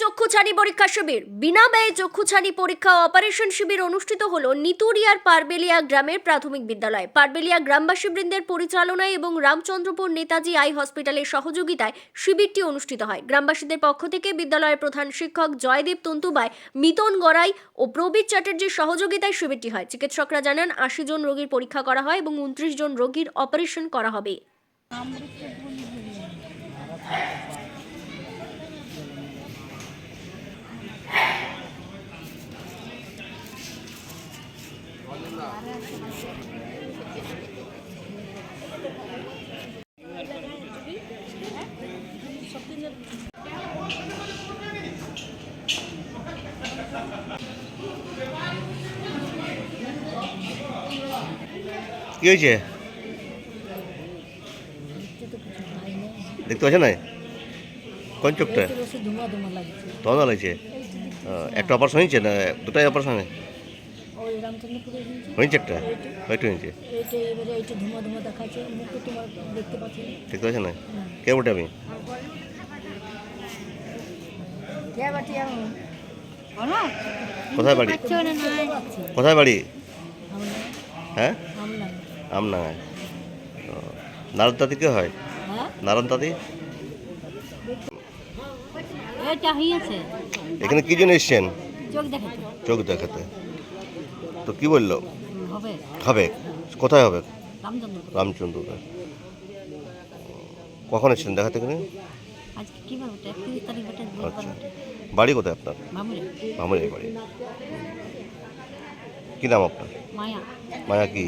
চক্ষুছানি পরীক্ষা শিবির। বিনা ব্যয়ে চক্ষুছানি পরীক্ষা অপারেশন শিবির অনুষ্ঠিত হলো নিতুরিয়ার পারবেলিয়া গ্রামের প্রাথমিক বিদ্যালয়। পারবেলিয়া গ্রামবাসী বৃন্দের পরিচালনায় এবং রামচন্দ্রপুর নেতাজি আই হসপিটালের সহযোগিতায় শিবিরটি অনুষ্ঠিত হয়। গ্রামবাসীদের পক্ষ থেকে বিদ্যালয়ের প্রধান শিক্ষক জয়দীপ তন্তুবাই, মিতন গড়াই ও প্রবীর চ্যাটার্জির সহযোগিতায় শিবিরটি হয়। চিকিৎসকরা জানান, আশি জন রোগীর পরীক্ষা করা হয় এবং উনত্রিশ জন রোগীর অপারেশন করা হবে। কি হয়েছে? দেখতে পাচ্ছ না কোন চোখটা? ধুমা লাগছে। একটা অপারেশন হয়েছে না দুটাই অপারেশন ওই রামচন্দ্রপুরে হয়েছে হয়েছে একটা হয়তো হয়েছে এইটা এবারে এইটা ধুমা ধুমা দেখাচ্ছে। মুখে তোমার দেখতে পাচ্ছি না। দেখতে না? কে বটে আমি? কোথায় বাড়ি? পাচ্ছি কোথায় বাড়ি? আমরা হ্যাঁ? আমরা আমনাগায় নারায়ণ তাঁতি কে হয়? হ্যাঁ? নারায়ণ এইটা হয়েছে এখানে কি জন্য এসছেন? চোখ দেখাতে। চোখ দেখাতে। তো কি বলল? হবে। কোথায় হবে? রামচন্দ্র কখন এসছেন দেখাতে এখানে আজকে কি বার ওটা একত্রিশ তারিখ ওটা বুধবার আচ্ছা। বাড়ি কোথায় আপনার? মামুরে বাড়ি। কি নাম আপনার? মায়া। মায়া কি?